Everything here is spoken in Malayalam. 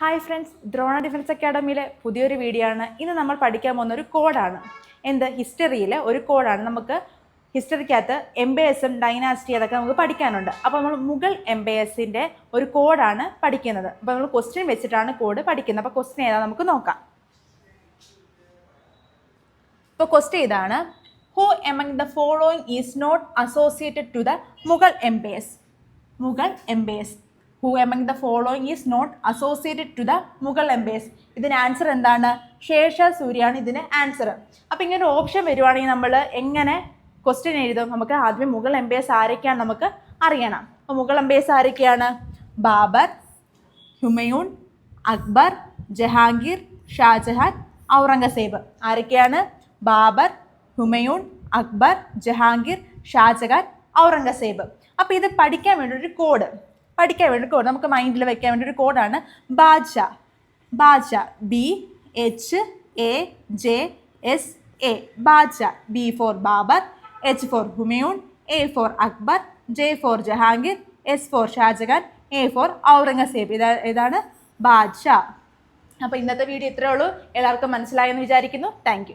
ഹായ് ഫ്രണ്ട്സ് ദ്രോണ ഡിഫൻസ് അക്കാഡമിയിലെ പുതിയൊരു വീഡിയോ ആണ്. ഇന്ന് നമ്മൾ പഠിക്കാൻ പോകുന്ന ഒരു കോഡാണ് എന്ത്? ഹിസ്റ്ററിയിലെ ഒരു കോഡാണ് നമുക്ക് ഹിസ്റ്ററിക്കകത്ത് എം ബി എസും ഡൈനാസ്റ്റി അതൊക്കെ നമുക്ക് പഠിക്കാനുണ്ട്. അപ്പോൾ നമ്മൾ മുഗൾ എം ബി എസിന്റെ ഒരു കോഡാണ് പഠിക്കുന്നത്. അപ്പോൾ നമ്മൾ ക്വസ്റ്റ്യൻ വെച്ചിട്ടാണ് കോഡ് പഠിക്കുന്നത്. അപ്പോൾ ക്വസ്റ്റ്യൻ ഏതാ നമുക്ക് നോക്കാം. ഇപ്പോൾ ക്വസ്റ്റ്യൻ ഇതാണ്. Who among the following is not associated to the Mughal empires Mughal empires who among the following is not associated to the Mughal empires ഇതിന് ആൻസർ എന്താണ്? ശേഷ സൂര്യാണ് ഇതിന് ആൻസർ അപ്പോൾ ഇങ്ങനെ ഒരു ഓപ്ഷൻ വരുവാണെങ്കിൽ നമ്മൾ എങ്ങനെ ക്വസ്റ്റ്യൻ എഴുതും? നമുക്ക് ആദ്യമേ മുഗൾ എംബേസ് ആരൊക്കെയാണ് നമുക്ക് അറിയണം. അപ്പോൾ മുഗൾ എംബേസ് ആരൊക്കെയാണ്? ബാബർ ഹുമയൂൺ അക്ബർ ജഹാംഗീർ ഷാജഹാൻ ഔറംഗസേബ്. ആരൊക്കെയാണ്? ബാബർ ഹുമയൂൺ അക്ബർ ജഹാംഗീർ ഷാജഹാൻ ഔറംഗസേബ്. അപ്പോൾ ഇത് പഠിക്കാൻ വേണ്ടി ഒരു കോഡ് പഠിക്കാൻ വേണ്ടി കോഡ് നമുക്ക് മൈൻഡിൽ വെക്കാൻ വേണ്ടി ഒരു കോഡാണ് ബാജ. Baaja. B H A J S A baaja. B for Babur H for Humayun A for Akbar J for Jahangir S for Shah Jahan A for Aurangzeb. ഇതാ ഇതാണ് ബാദ്ഷ അപ്പോൾ ഇന്നത്തെ വീഡിയോ ഇത്രയേ ഉള്ളൂ. എല്ലാവർക്കും മനസ്സിലായെന്ന് വിചാരിക്കുന്നു. താങ്ക്